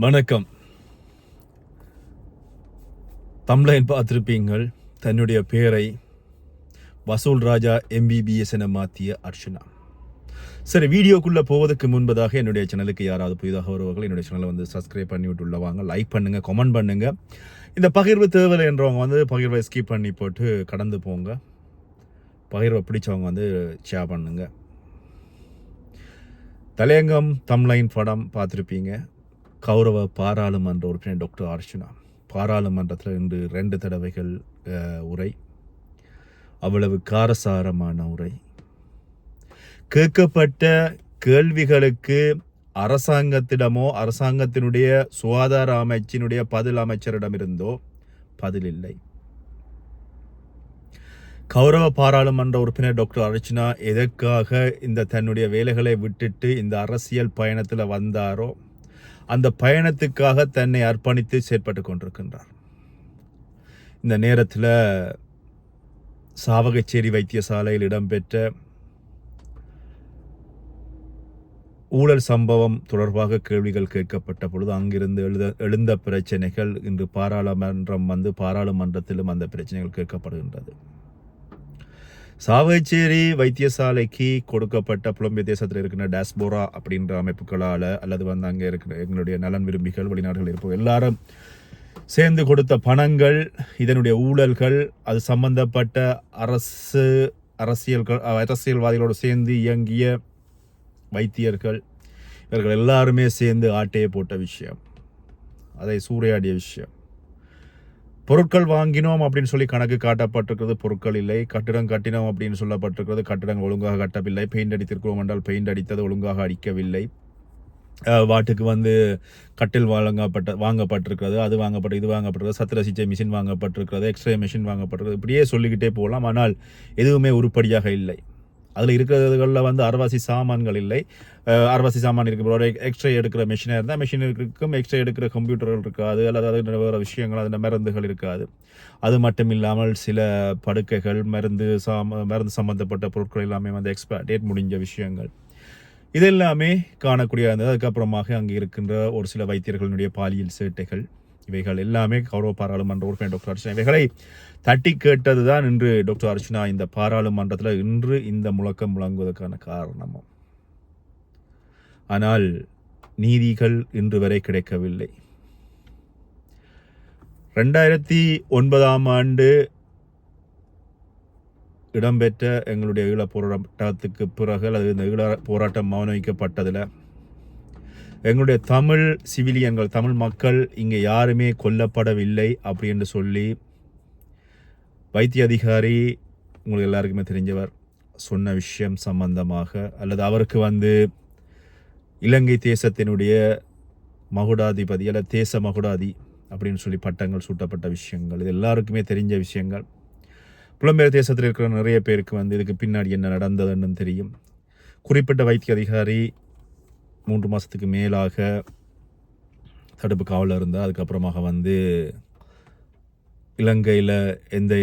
வணக்கம். தமிழன் பார்த்துருப்பீங்கள். தன்னுடைய பேரை வசூல் ராஜா எம்பிபிஎஸ் என மாற்றிய அர்ச்சனா. சரி வீடியோக்குள்ளே போவதற்கு முன்பதாக என்னுடைய சேனலுக்கு யாராவது புதிதாக வருவார்கள் என்னுடைய சேனலை வந்து சப்ஸ்கிரைப் பண்ணி விட்டு உள்ளவாங்க லைக் பண்ணுங்கள் கமெண்ட் பண்ணுங்கள் இந்த பகிர்வு தேவையில்லை என்றவங்க வந்து பகிர்வை ஸ்கிப் பண்ணி போட்டு கடந்து போங்க. பகிர்வை பிடிச்சவங்க வந்து ஷேர் பண்ணுங்க. தலையங்கம் தம்லைன் படம் பார்த்துருப்பீங்க. கௌரவ பாராளுமன்ற உறுப்பினர் டாக்டர் அர்ச்சனா. பாராளுமன்றத்தில் இன்று ரெண்டு தடவைகள் உரை. அவ்வளவு காரசாரமான உரை. கேட்கப்பட்ட கேள்விகளுக்கு அரசாங்கத்திடமோ அரசாங்கத்தினுடைய சுகாதார அமைச்சினுடைய பதில் அமைச்சரிடமிருந்தோ பதில் இல்லை. கௌரவ பாராளுமன்ற உறுப்பினர் டாக்டர் அர்ச்சனா எதற்காக இந்த தன்னுடைய வேலைகளை விட்டுட்டு இந்த அரசியல் பயணத்தில் வந்தாரோ அந்த பயணத்துக்காக தன்னை அர்ப்பணித்து செயற்பட்டு கொண்டிருக்கின்றார். இந்த நேரத்தில் சாவகச்சேரி வைத்தியசாலையில் இடம்பெற்ற ஊழல் சம்பவம் தொடர்பாக கேள்விகள் கேட்கப்பட்ட பொழுது அங்கிருந்து எழுத எழுந்த பிரச்சனைகள் இன்று பாராளுமன்றம் வந்து பாராளுமன்றத்திலும் அந்த பிரச்சனைகள் கேட்கப்படுகின்றது. சாவச்சேரி வைத்தியசாலைக்கு கொடுக்கப்பட்ட புலம்பெயர் தேசத்தில் இருக்கிற டாஸ்போரா அப்படின்ற அமைப்புகளால் அல்லது வந்து அங்கே இருக்கிற எங்களுடைய நலன் விரும்பிகள் வெளிநாடுகள் இருப்போம் எல்லாரும் சேர்ந்து கொடுத்த பணங்கள் இதனுடைய ஊழல்கள் அது சம்பந்தப்பட்ட அரசு அரசியல்கள் அரசியல்வாதிகளோடு சேர்ந்து இயங்கிய வைத்தியர்கள் இவர்கள் எல்லாருமே சேர்ந்து ஆட்டையை போட்ட விஷயம். அதை சூறையாடிய விஷயம். பொருட்கள் வாங்கினோம் அப்படின்னு சொல்லி கணக்கு காட்டப்பட்டிருக்கிறது பொருட்கள் இல்லை. கட்டிடம் கட்டினோம் அப்படின்னு சொல்லப்பட்டிருக்கிறது கட்டிடங்கள் ஒழுங்காக கட்டவில்லை. பெயிண்ட் அடித்திருக்கிறோம் என்றால் பெயிண்ட் அடித்தது ஒழுங்காக அடிக்கவில்லை. வாட்டுக்கு வந்து கட்டில் வழங்கப்பட்ட வாங்கப்பட்டிருக்கிறது அது வாங்கப்பட்ட இது வாங்கப்பட்டிருக்கிறது சத்திர சிகிச்சை மிஷின் வாங்கப்பட்டிருக்கிறது எக்ஸ்ரே மிஷின் வாங்கப்பட்டிருக்கிறது இப்படியே சொல்லிக்கிட்டே போகலாம். ஆனால் எதுவுமே உருப்படியாக இல்லை. அதில் இருக்கிறதுகளில் வந்து அரைவாசி சாமான்கள் இல்லை. அஹ் அரைவாசி சாமான் இருக்கிற ஒரு எக்ஸ்ரே எடுக்கிற மிஷினாக இருந்தால் மிஷின் இருக்கும். எக்ஸ்ரே எடுக்கிற கம்ப்யூட்டர்கள் இருக்காது. அல்லது அது வேறு விஷயங்கள் அதில் மருந்துகள் இருக்காது. அது மட்டும் இல்லாமல் சில படுக்கைகள் மருந்து சாம மருந்து சம்மந்தப்பட்ட பொருட்கள் எல்லாமே வந்து எக்ஸ்பயர் டேட் முடிஞ்ச விஷயங்கள். இதெல்லாமே காணக்கூடிய இருந்தது. அதுக்கப்புறமாக அங்கே இருக்கின்ற ஒரு சில வைத்தியர்களுடைய பாலியல் சேட்டைகள். இவைகள் எல்லாமே கௌரவ பாராளுமன்ற உறுப்பினர் டாக்டர் அர்ச்சனா இவைகளை தட்டி கேட்டது தான் இன்று டாக்டர் அர்ச்சனா இந்த பாராளுமன்றத்தில் இன்று இந்த முழக்கம் முழங்குவதற்கான காரணமும். ஆனால் நீதிகள் இன்று வரை கிடைக்கவில்லை. ரெண்டாயிரத்தி ஒன்பதாம் ஆண்டு இடம்பெற்ற எங்களுடைய ஈழப் போராட்டத்துக்கு பிறகு அல்லது இந்த ஈழ போராட்டம் மௌனவிக்கப்பட்டதில் எங்களுடைய தமிழ் சிவிலியன்கள் தமிழ் மக்கள் இங்கே யாருமே கொல்லப்படவில்லை அப்படின்னு சொல்லி வைத்திய அதிகாரி உங்களுக்கு எல்லாருக்குமே தெரிஞ்சவர் சொன்ன விஷயம் சம்பந்தமாக அல்லது அவருக்கு வந்து இலங்கை தேசத்தினுடைய மகுடாதிபதி அல்லது தேச மகுடாதி அப்படின்னு சொல்லி பட்டங்கள் சூட்டப்பட்ட விஷயங்கள் இது எல்லாருக்குமே தெரிஞ்ச விஷயங்கள். புலம்பெயர் தேசத்தில் இருக்கிற நிறைய பேருக்கு வந்து இதுக்கு பின்னாடி என்ன நடந்ததுன்னு தெரியும். குறிப்பிட்ட வைத்திய அதிகாரி மூன்று மாதத்துக்கு மேலாக தடுப்பு காவலில் இருந்தால் அதுக்கப்புறமாக வந்து இலங்கையில் எந்த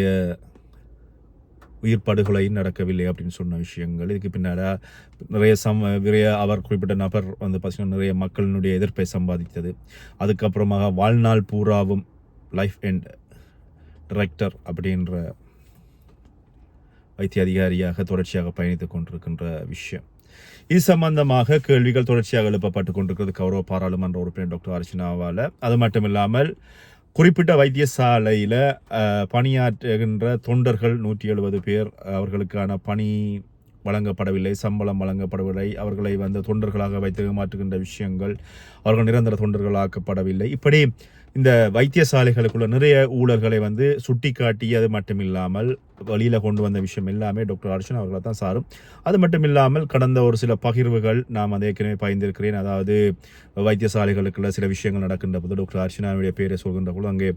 உயிர் படுகொலை நடக்கவில்லை அப்படின்னு சொன்ன விஷயங்கள். இதுக்கு பின்னாடி நிறைய சம் நிறைய அவர் குறிப்பிட்ட நபர் வந்து பார்த்தீங்கன்னா நிறைய மக்களினுடைய எதிர்ப்பை சம்பாதித்தது. அதுக்கப்புறமாக வாழ்நாள் பூராவும் லைஃப் எண்ட் டிரெக்டர் அப்படின்ற வைத்திய அதிகாரியாக தொடர்ச்சியாக பயணித்துக் கொண்டிருக்கின்ற விஷயம். இது சம்பந்தமாக கேள்விகள் தொடர்ச்சியாக எழுப்பப்பட்டு கொண்டிருக்கிறது. கௌரவ பாராளுமன்ற உறுப்பினர் டாக்டர் அர்ச்சனாவால். அது மட்டும் இல்லாமல் குறிப்பிட்ட வைத்தியசாலையில் பணியாற்றுகின்ற தொண்டர்கள் நூற்றி எழுபது பேர் அவர்களுக்கான பணி வழங்கப்படவில்லை சம்பளம் வழங்கப்படவில்லை. அவர்களை வந்து தொண்டர்களாக வைத்து மாற்றுகின்ற விஷயங்கள் அவர்கள் நிரந்தர தொண்டர்களாக்கப்படவில்லை. இப்படி இந்த வைத்தியசாலைகளுக்குள்ள நிறைய ஊழல்களை வந்து சுட்டிக்காட்டி அது மட்டும் இல்லாமல் வழியில் கொண்டு வந்த விஷயம் எல்லாமே டாக்டர் ஹர்ஷன் அவர்களை தான் சாரும். அது மட்டும் இல்லாமல் கடந்த ஒரு சில பகிர்வுகள் நாம் அதை ஏற்கனவே பயந்திருக்கிறேன் அதாவது வைத்தியசாலைகளுக்குள்ள சில விஷயங்கள் நடக்கின்ற போது டாக்டர் ஹர்ஷனாவுடைய பேரை சொல்கின்ற போது அங்கே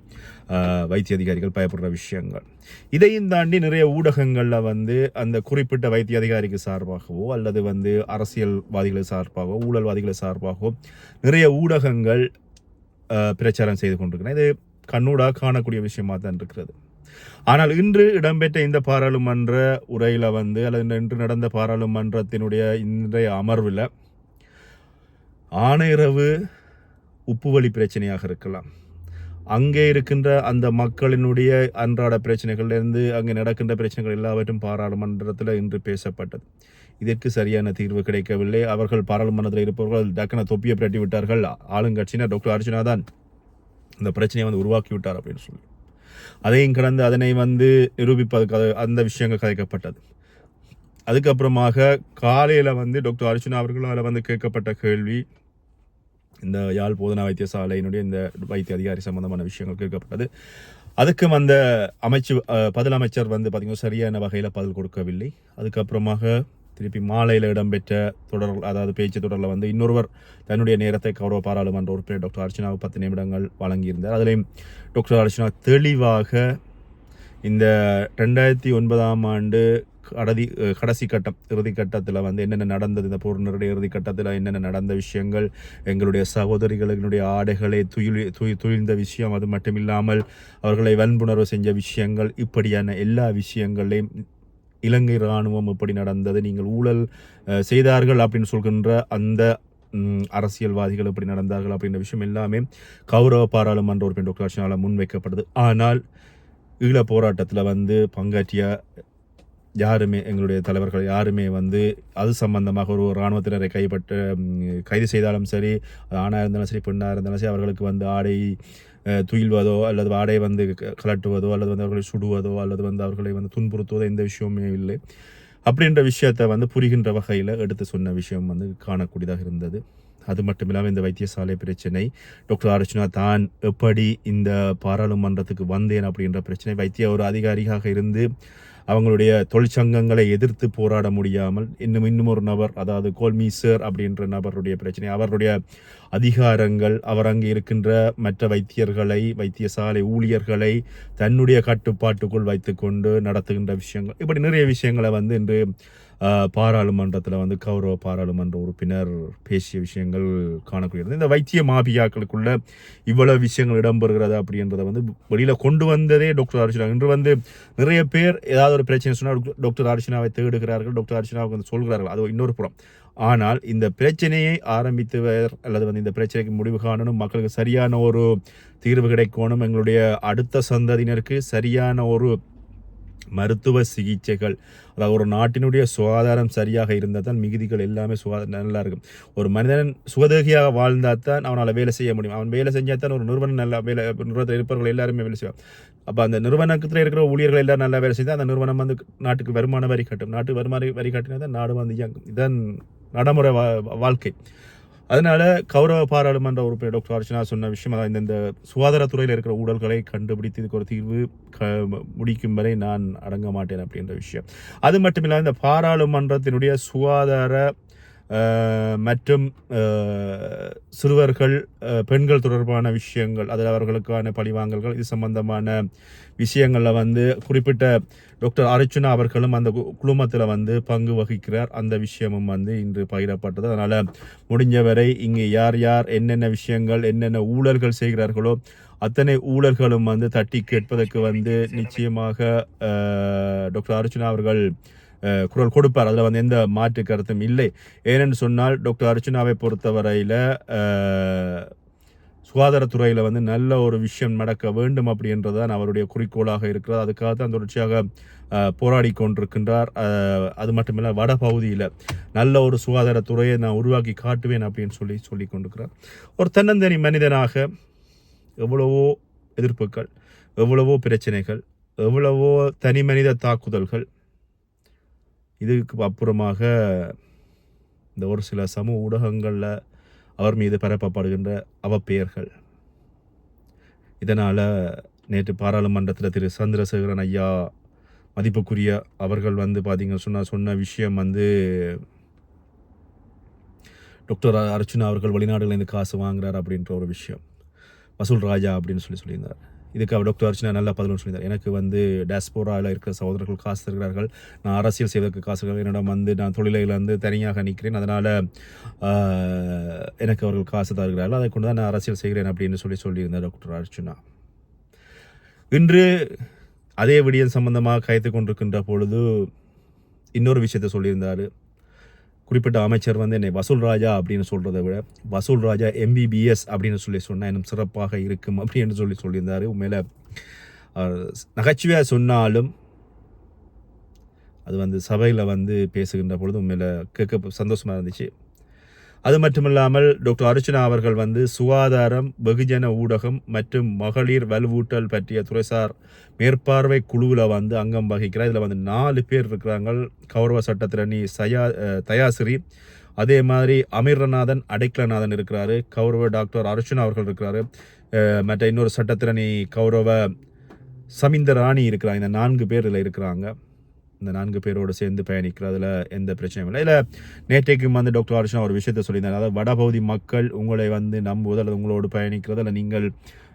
வைத்திய அதிகாரிகள் பயப்படுற விஷயங்கள். இதையும் தாண்டி நிறைய ஊடகங்களில் வந்து அந்த குறிப்பிட்ட வைத்திய அதிகாரிக்கு சார்பாகவோ அல்லது வந்து அரசியல்வாதிகள் சார்பாகவோ ஊழல்வாதிகள் சார்பாகவோ நிறைய ஊடகங்கள் பிரச்சாரம் செய்து கொண்டிருக்கிறேன். இது கண்ணூடாக காணக்கூடிய விஷயமாக தான் இருக்கிறது. ஆனால் இன்று இடம்பெற்ற இந்த பாராளுமன்ற உரையில் வந்து அல்லது இன்று நடந்த பாராளுமன்றத்தினுடைய இன்றைய அமர்வில் ஆணையரவு உப்புவழி பிரச்சனையாக இருக்கலாம். அங்கே இருக்கின்ற அந்த மக்களினுடைய அன்றாட பிரச்சனைகள்லேருந்து அங்கே நடக்கின்ற பிரச்சனைகள் எல்லாவற்றும் பாராளுமன்றத்தில் இன்று பேசப்பட்டது. இதற்கு சரியான தீர்வு கிடைக்கவில்லை. அவர்கள் பாராளுமன்றத்தில் இருப்பவர்கள் டக்குன தொப்பியை பிரட்டி விட்டார்கள். ஆளுங்கட்சியினர் டாக்டர் அர்ஜுனா தான் இந்த பிரச்சனையை வந்து உருவாக்கி விட்டார் அப்படின்னு சொல்லி. அதையும் கடந்து அதனை வந்து நிரூபிப்பதற்கு அந்த விஷயங்கள் கதைக்கப்பட்டது. அதுக்கப்புறமாக காலையில் வந்து டாக்டர் அர்ஜுனா அவர்களால் வந்து கேட்கப்பட்ட கேள்வி இந்த யாழ் போதனா வைத்தியசாலையினுடைய இந்த வைத்திய அதிகாரி சம்பந்தமான விஷயங்கள் கேட்கப்பட்டது. அதுக்கும் அந்த அமைச்சு அஹ், பதில் அமைச்சர் வந்து பார்த்திங்கன்னா சரியான வகையில் பதில் கொடுக்கவில்லை. அதுக்கப்புறமாக திருப்பி மாலையில் இடம்பெற்ற தொடர் அதாவது பேச்சு தொடரில் வந்து இன்னொருவர் தன்னுடைய நேரத்தை கௌரவ பாராளுமன்ற உறுப்பினர் டாக்டர் அர்ச்சனாவுக்கு பத்து நிமிடங்கள் வழங்கியிருந்தார். அதிலையும் டாக்டர் அர்ச்சனா தெளிவாக இந்த ரெண்டாயிரத்தி ஒன்பதாம் ஆண்டு கடதி கடைசி கட்டம் இறுதி கட்டத்தில் வந்து என்னென்ன நடந்தது இந்த போரினுடைய இறுதி கட்டத்தில் என்னென்ன நடந்த விஷயங்கள் எங்களுடைய சகோதரிகளினுடைய ஆடைகளை துயில் துய் துயிழ்ந்த விஷயம் அது மட்டும் இல்லாமல் அவர்களை வன்புணர்வு செஞ்ச விஷயங்கள் இப்படியான எல்லா விஷயங்களையும் இலங்கை இராணுவம் எப்படி நடந்தது நீங்கள் ஊழல் செய்தார்கள் அப்படின்னு சொல்கின்ற அந்த அரசியல்வாதிகள் எப்படி நடந்தார்கள் அப்படின்ற விஷயம் எல்லாமே கௌரவ பாராளுமன்ற உறுப்பினர் டாக்டர் அர்ச்சனாவால் முன்வைக்கப்படுது ஆனால் ஈழ போராட்டத்தில் வந்து பங்காற்றிய யாருமே எங்களுடைய தலைவர்கள் யாருமே வந்து அது சம்பந்தமாக ஒரு இராணுவத்தினரை கைப்பற்ற கைது செய்தாலும் சரி ஆணாக இருந்தாலும் சரி பெண்ணாக இருந்தாலும் சரி அவர்களுக்கு வந்து ஆடை துயில்வதோ அல்லது வாடை வந்து க- கலட்டுவதோ அல்லது வந்து அவர்களை சுடுவதோ அல்லது வந்து அவர்களை வந்து துன்புறுத்துவதோ எந்த விஷயமுமே இல்லை. அப்படின்ற விஷயத்தை வந்து புரிகின்ற வகையில் எடுத்து சொன்ன விஷயம் வந்து காணக்கூடியதாக இருந்தது. அது மட்டும் இல்லாமல் இந்த வைத்தியசாலை பிரச்சனை டாக்டர் அர்ச்சனா தான் எப்படி இந்த பாராளுமன்றத்துக்கு வந்தேன் அப்படின்ற பிரச்சனை வைத்திய ஒரு அதிகாரியாக இருந்து அவங்களுடைய தொழிற்சங்கங்களை எதிர்த்து போராட முடியாமல் இன்னும் இன்னும் ஒரு நபர் அதாவது கோல்மீசர் அப்படின்ற நபருடைய பிரச்சனை அவருடைய அதிகாரங்கள் அவர் அங்கே இருக்கின்ற மற்ற வைத்தியர்களை வைத்தியசாலை ஊழியர்களை தன்னுடைய கட்டுப்பாட்டுக்குள் வைத்துக்கொண்டு நடத்துகின்ற விஷயங்கள் இப்படி நிறைய விஷயங்களை வந்து இன்று பாராளுமன்றத்தில் வந்து கௌரவ பாராளுமன்ற உறுப்பினர் பேசிய விஷயங்கள் காணக்கூடியது. இந்த வைத்திய மாபியாக்களுக்குள்ள இவ்வளவு விஷயங்கள் இடம்பெறுகிறது அப்படின்றத வந்து வெளியில் கொண்டு வந்ததே டாக்டர் அர்ச்சனா. இன்று வந்து நிறைய பேர் ஏதாவது ஒரு பிரச்சனை சொன்னால் டாக்டர் அர்ச்சனாவை தேடுகிறார்கள் டாக்டர் அர்ச்சனாவுக்கு வந்து சொல்கிறார்கள். அது இன்னொரு புறம். ஆனால் இந்த பிரச்சனையை ஆரம்பித்தவர் அல்லது வந்து இந்த பிரச்சனைக்கு முடிவு காணணும் மக்களுக்கு சரியான ஒரு தீர்வு கிடைக்கணும் எங்களுடைய அடுத்த சந்ததியினருக்கு சரியான ஒரு மருத்துவ சிகிச்சைகள் அதாவது ஒரு நாட்டினுடைய சுகாதாரம் சரியாக இருந்தால் தான் மிகுதிகள் எல்லாமே சுகாதாரம் நல்லா இருக்கும் ஒரு மனிதன் சுகதேகியாக வாழ்ந்தால் தான் அவனால் வேலை செய்ய முடியும். அவன் வேலை செஞ்சால் தான் ஒரு நிறுவனம் நல்லா வேலை நிறுவனத்தில் இருப்பவர்கள் எல்லாருமே வேலை செய்வான் அப்போ அந்த நிறுவனத்தில் இருக்கிற ஊழியர்கள் எல்லாரும் நல்லா வேலை செய்தால் அந்த நிறுவனம் வந்து நாட்டுக்கு வருமான வரி கட்டும். நாட்டு வருமான வரி கட்டினா தான் நாடு வந்து இயங்கும். இதுதான் நடைமுறை வா- வாழ்க்கை. அதனால கௌரவ பாராளுமன்ற உறுப்பினர் டாக்டர் அர்ச்சனா சொன்ன விஷயம் அதான் இந்த- சுகாதாரத்துறையில் இருக்கிற ஊழல்களை கண்டுபிடித்து இதுக்கு ஒரு தீர்வு க முடிக்கும் வரை நான் அடங்க மாட்டேன் அப்படின்ற விஷயம். அது மட்டும் இல்லாமல் இந்த பாராளுமன்றத்தினுடைய சுகாதார மற்றும் சிறுவர்கள் பெண்கள் தொடர்பான விஷயங்கள் அதில் அவர்களுக்கான பழிவாங்கல்கள் இது சம்பந்தமான விஷயங்களில் வந்து குறிப்பிட்ட டாக்டர் அர்ச்சுனா அவர்களும் அந்த கு- குழுமத்தில் வந்து பங்கு வகிக்கிறார். அந்த விஷயமும் வந்து இன்று பகிரப்பட்டது. அதனால் முடிஞ்சவரை இங்கே யார் யார் என்னென்ன விஷயங்கள் என்னென்ன ஊழல்கள் செய்கிறார்களோ அத்தனை ஊழல்களும் வந்து தட்டி கேட்பதற்கு வந்து நிச்சயமாக டாக்டர் அர்ச்சுனா அவர்கள் குரல் கொடுப்பார். அதில் வந்து எந்த மாற்று கருத்தும் இல்லை. ஏனென்று சொன்னால் டாக்டர் அர்ச்சனாவை பொறுத்தவரையில் சுகாதாரத்துறையில் வந்து நல்ல ஒரு விஷயம் நடக்க வேண்டும் அப்படின்றது தான் அவருடைய குறிக்கோளாக இருக்கிறது. அதுக்காக தான் தொடர்ச்சியாக போராடி கொண்டிருக்கின்றார். அது மட்டுமில்ல வட பகுதியில் நல்ல ஒரு சுகாதாரத்துறையை நான் உருவாக்கி காட்டுவேன் அப்படின்னு சொல்லி சொல்லி கொண்டிருக்கிறார். ஒரு தன்னந்தனி மனிதனாக எவ்வளவோ எதிர்ப்புகள் எவ்வளவோ பிரச்சனைகள் எவ்வளவோ தனி மனித தாக்குதல்கள் இதுக்கு அப்புறமாக இந்த ஒரு சில சமூக ஊடகங்களில் அவர் மீது பரப்பப்படுகின்ற அவப்பெயர்கள். இதனால் நேற்று பாராளுமன்றத்தில் திரு சந்திரசேகரன் ஐயா மதிப்புக்குரிய அவர்கள் வந்து பார்த்தீங்கன்னு சொன்னால் சொன்ன விஷயம் வந்து டாக்டர் அர்ச்சுனா அவர்கள் வெளிநாடுகளில் இருந்து காசு வாங்குறார் அப்படின்ற ஒரு விஷயம். வசூல் ராஜா அப்படின்னு சொல்லி சொல்லியிருந்தார். இதுக்கு அவர் டாக்டர் அர்ச்சனா நல்ல பதிலும் சொல்லியிருந்தார். எனக்கு வந்து டேஸ்போராவில் இருக்கிற சகோதரர்கள் காசு இருக்கிறார்கள் நான் அரசியல் செய்வதற்கு காசு தருகிறார்கள். என்னிடம் வந்து நான் தொழிலையில் வந்து தனியாக நிற்கிறேன். அதனால் எனக்கு அவர்கள் காசு தருகிறார்கள். அதை கொண்டு தான் நான் அரசியல் செய்கிறேன் அப்படின்னு சொல்லி சொல்லியிருந்தார் டாக்டர் அர்ச்சனா. இன்று அதே விடியல் சம்பந்தமாக கைத்து கொண்டிருக்கின்ற பொழுது இன்னொரு விஷயத்தை சொல்லியிருந்தார். குறிப்பிட்ட அமைச்சர் வந்து என்னை வசூல் ராஜா அப்படின்னு சொல்கிறத விட வசூல் ராஜா எம்பிபிஎஸ் அப்படின்னு சொல்லி சொன்னால் இன்னும் சிறப்பாக இருக்கும் அப்படின்னு சொல்லி சொல்லியிருந்தார். உண்மையில் நகைச்சுவையாக சொன்னாலும் அது வந்து சபையில் வந்து பேசுகின்ற பொழுது உண்மையில் கேட்க சந்தோஷமாக இருந்துச்சு. அது மட்டுமில்லாமல் டாக்டர் அர்ச்சனா அவர்கள் வந்து சுகாதாரம் வெகுஜன ஊடகம் மற்றும் மகளிர் வலுவூட்டல் பற்றிய துறைசார் மேற்பார்வை குழுவில் வந்து அங்கம் வகிக்கிறார். இதில் வந்து நாலு பேர் இருக்கிறாங்க. கௌரவ சட்டத்திரணி சயா தயாசிரி அதே மாதிரி அமீரநாதன் அடைக்கலநாதன் இருக்கிறாரு. கௌரவ டாக்டர் அர்ச்சனா அவர்கள் இருக்கிறாரு. மற்ற இன்னொரு சட்டத்திரணி கௌரவ சமிந்த ராணி இருக்கிறாங்க. இந்த நான்கு பேர் இதில் இருக்கிறாங்க. இந்த நான்கு பேரோடு சேர்ந்து பயணிக்கிறதுல எந்த பிரச்சனையும் இல்லை. இல்லை நேற்றைக்கு வந்து டாக்டர் ஹர்ஷன் ஒரு விஷயத்தை சொல்லியிருந்தாங்க அதாவது வடபகுதி மக்கள் உங்களை வந்து நம்புவது அல்லது உங்களோடு பயணிக்கிறது அல்ல நீங்கள்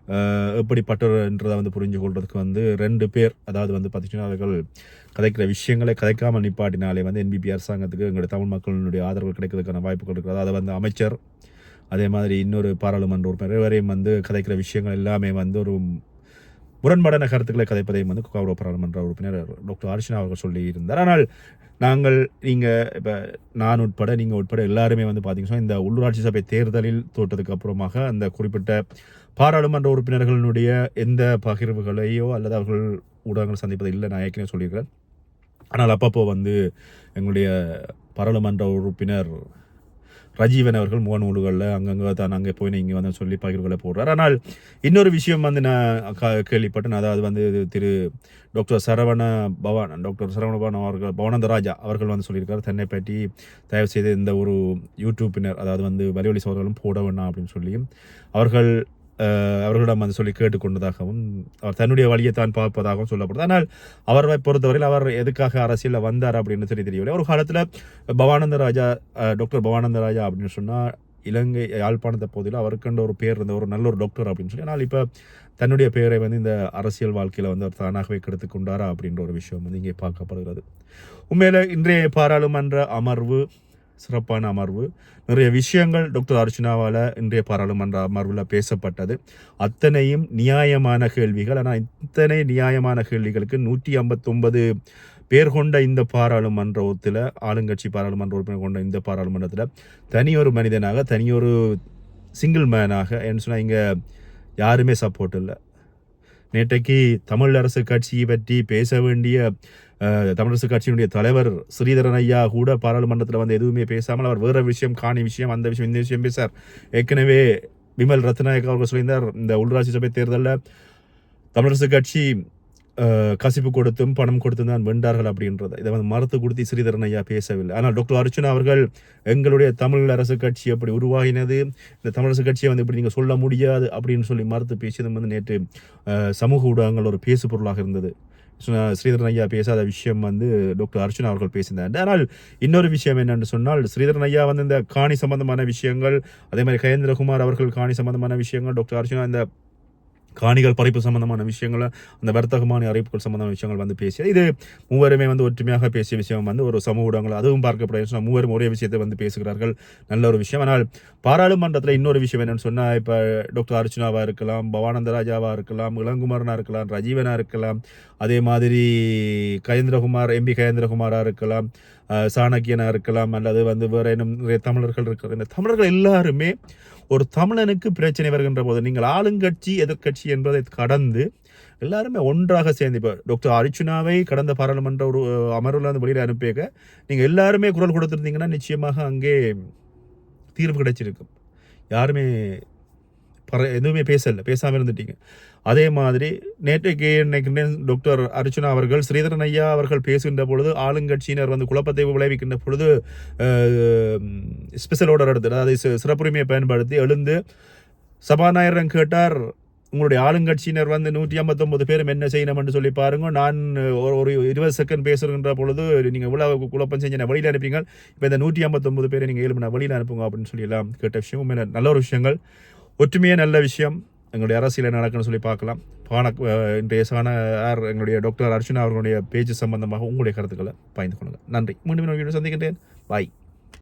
அஹ், எப்படிப்பட்டவர்ன்றதை வந்து புரிஞ்சு கொள்றதுக்கு வந்து ரெண்டு பேர் அதாவது வந்து பார்த்தீங்கன்னா அவர்கள் கதைக்கிற விஷயங்களை கதைக்காமல் நிப்பாட்டினாலே வந்து என்பிபி அரசாங்கத்துக்கு எங்களுடைய தமிழ் மக்களினுடைய ஆதரவு கிடைக்கிறதுக்கான வாய்ப்புகள் இருக்கிறது. அதை வந்து அமைச்சர் அதே மாதிரி இன்னொரு பாராளுமன்ற உறுப்பினர் வரையும் வந்து கதைக்கிற விஷயங்கள் எல்லாமே வந்து ஒரு முரண்பாடான கருத்துக்களை கதைப்பதையும் வந்து கௌரவ பாராளுமன்ற உறுப்பினர் டாக்டர் அர்ச்சனா அவர்கள் சொல்லியிருந்தார். ஆனால் நாங்கள் நீங்கள் இப்போ நான் உட்பட நீங்கள் உட்பட எல்லாருமே வந்து பார்த்தீங்கன்னா இந்த உள்ளூராட்சி சபை தேர்தலில் தோற்றதுக்கு அப்புறமாக அந்த குறிப்பிட்ட பாராளுமன்ற உறுப்பினர்களுடைய எந்த பகிர்வுகளையோ அல்லது அவர்கள் ஊடகங்கள் சந்திப்பது இல்லை நான் ஏற்கனவே சொல்லியிருக்கிறேன். ஆனால் அப்பப்போ வந்து எங்களுடைய பாராளுமன்ற உறுப்பினர் ரஜீவன் அவர்கள் முகநூல்களில் அங்கங்கே தான் அங்கே போய் இங்கே வந்து சொல்லி பகிர்வுகளை போடுறார். ஆனால் இன்னொரு விஷயம் வந்து நான் க- கேள்விப்பட்டேன். அதாவது வந்து இது திரு டாக்டர் சரவண பவான் டாக்டர் சரவண பவான் அவர்கள் பவானந்த ராஜா அவர்கள் வந்து சொல்லியிருக்காரு. தன்னை பற்றி தயவு செய்து இந்த ஒரு யூடியூப்பினர் அதாவது வந்து வலிவலி சோதர்களும் போட வேண்டாம் அப்படின்னு சொல்லியும் அவர்கள் அவர்களிடம் வந்து சொல்லி கேட்டுக்கொண்டதாகவும் அவர் தன்னுடைய வழியை தான் பார்ப்பதாகவும் சொல்லப்படுது. ஆனால் அவரை பொறுத்தவரையில் அவர் எதுக்காக அரசியலில் வந்தார் அப்படின்னு சொல்லி தெரியவில்லை. ஒரு காலத்தில் பவானந்த ராஜா டாக்டர் பவானந்த ராஜா அப்படின்னு சொன்னால் இலங்கை யாழ்ப்பாணத்தை பகுதியில் அவருக்குன்ற ஒரு பேர் இருந்த ஒரு நல்ல ஒரு டாக்டர் அப்படின்னு சொல்லி ஆனால் இப்போ தன்னுடைய பெயரை வந்து இந்த அரசியல் வாழ்க்கையில் வந்து அவர் தானாகவே கெடுத்து கொண்டாரா அப்படின்ற ஒரு விஷயம் வந்து இங்கே பார்க்கப்படுகிறது. உண்மையில் இன்றைய பாராளுமன்ற அமர்வு சிறப்பான அமர்வு. நிறைய விஷயங்கள் டாக்டர் அர்ச்சனாவால் இன்றைய பாராளுமன்ற அமர்வில் பேசப்பட்டது. அத்தனையும் நியாயமான கேள்விகள். ஆனால் இத்தனை நியாயமான கேள்விகளுக்கு நூற்றி ஐம்பத்தொன்பது பேர் கொண்ட இந்த பாராளுமன்றத்தில் ஆளுங்கட்சி பாராளுமன்ற உறுப்பினர் கொண்ட இந்த பாராளுமன்றத்தில் தனியொரு மனிதனாக தனியொரு சிங்கிள் மேனாக என்ன சொன்னால் இங்கே யாருமே சப்போர்ட் இல்லை. நேற்றைக்கு தமிழ் அரசு கட்சியை பற்றி பேச வேண்டிய தமிழரசு கட்சியினுடைய தலைவர் ஸ்ரீதரன் ஐயா கூட பாராளுமன்றத்தில் வந்து எதுவுமே பேசாமல் அவர் வேறு விஷயம் காணி விஷயம் அந்த விஷயம் இந்த விஷயம் பேசார். ஏற்கனவே விமல் ரத்நாயக் அவர்கள் சொல்லியிருந்தார் இந்த உள்ளாட்சி சபை தேர்தலில் தமிழரசு கட்சி கசிப்பு கொடுத்தும் பணம் கொடுத்தும் தான் வென்றார்கள் அப்படின்றத. இதை வந்து மறுத்து கொடுத்து ஸ்ரீதரன் ஐயா பேசவில்லை. ஆனால் டாக்டர் அர்ச்சுனா அவர்கள் எங்களுடைய தமிழ் அரசு கட்சி எப்படி உருவாகினது இந்த தமிழரசு கட்சியை வந்து இப்படி நீங்கள் சொல்ல முடியாது அப்படின்னு சொல்லி மறுத்து பேசியதும் வந்து நேற்று சமூக ஊடகங்கள் ஒரு பேசு பொருளாக இருந்தது. சொன்ன- ஸ்ரீதரன் ஐயா பேசாத விஷயம் வந்து டாக்டர் அர்ச்சுனா அவர்கள் பேசியிருந்தார் ஆனால் இன்னொரு விஷயம் என்னென்னு சொன்னால் ஸ்ரீதரன் ஐயா வந்து இந்த காணி சம்பந்தமான விஷயங்கள் அதே மாதிரி கயேந்திரகுமார் அவர்கள் காணி சம்பந்தமான விஷயங்கள் டாக்டர் அர்ஜுனா இந்த காணிகள் பறிப்பு சம்பந்தமான விஷயங்களை அந்த வர்த்தகமான அறிவிப்புகள் சம்பந்தமான விஷயங்கள் வந்து பேசிய இது மூவருமே வந்து ஒற்றுமையாக பேசிய விஷயம் வந்து ஒரு சமூக ஊடகங்கள் அதுவும் பார்க்கப்படுகிறது. மூவரும் ஒரே விஷயத்தை வந்து பேசுகிறார்கள். நல்ல ஒரு விஷயம். ஆனால் பாராளுமன்றத்தில் இன்னொரு விஷயம் என்னன்னு சொன்னால் இப்போ டாக்டர் அர்ச்சுனாவா இருக்கலாம் பவானந்தராஜாவாக இருக்கலாம் இளங்குமரனாக இருக்கலாம் ரஜீவனாக இருக்கலாம் அதே மாதிரி கயேந்திரகுமார் எம்பி கயேந்திரகுமாராக இருக்கலாம் சாணக்கியனாக இருக்கலாம் அல்லது வந்து வேற இன்னும் நிறைய தமிழர்கள் இருக்கிற இந்த தமிழர்கள் எல்லாருமே ஒரு தமிழனுக்கு பிரச்சனை வருகின்ற போது நீங்கள் ஆளுங்கட்சி எதிர்க்கட்சி என்பதை கடந்து எல்லாருமே ஒன்றாக சேர்ந்து இப்போ டாக்டர் அர்ச்சுனாவை கடந்த பாராளுமன்ற ஒரு அமர்வில் வந்து இருந்து வெளியில் அனுப்பியக்க நீங்கள் எல்லாருமே குரல் கொடுத்துருந்தீங்கன்னா நிச்சயமாக அங்கே தீர்வு கிடைச்சிருக்கும். யாருமே பர எதுவுமே பேசலை பேசாமல் இருந்துட்டீங்க. அதே மாதிரி நேற்றைக்கு இன்னைக்கு டாக்டர் அர்ச்சுனா அவர்கள் ஸ்ரீதரன் ஐயா அவர்கள் பேசுகின்ற பொழுது ஆளுங்கட்சியினர் வந்து குழப்பத்தை விளைவிக்கின்ற பொழுது ஸ்பெஷல் ஆர்டர் எடுத்து அதாவது சிறப்புரிமையை பயன்படுத்தி எழுந்து சபாநாயகரன் கேட்டார் உங்களுடைய ஆளுங்கட்சியினர் வந்து நூற்றி ஐம்பத்தொம்பது பேரும் என்ன செய்யணும்னு சொல்லி பாருங்க. நான் ஒரு ஒரு இருபது செகண்ட் பேசுகின்ற பொழுது நீங்கள் இவ்வளோ குழப்பம் செஞ்ச வழியில் அனுப்பிங்க. இப்போ இந்த நூற்றி ஐம்பத்தொம்பது பேரை நீங்கள் ஏழு மணி வழியில் அனுப்புங்க அப்படின்னு சொல்லி எல்லாம் கேட்ட விஷயம். உண்மையில நல்ல ஒரு விஷயங்கள். ஒற்றுமையே நல்ல விஷயம். எங்களுடைய அரசியல் என்ன நடக்குன்னு சொல்லி பார்க்கலாம். பான இன்றைய சான ஆர் எங்களுடைய டாக்டர் அர்ச்சுனா அவர்களுடைய பேஜ் சம்பந்தமாக உங்களுடைய கருத்துக்களை பயந்து கொள்ளுங்கள். நன்றி. மீண்டும் வீடியோ சந்திக்கின்றேன். பாய்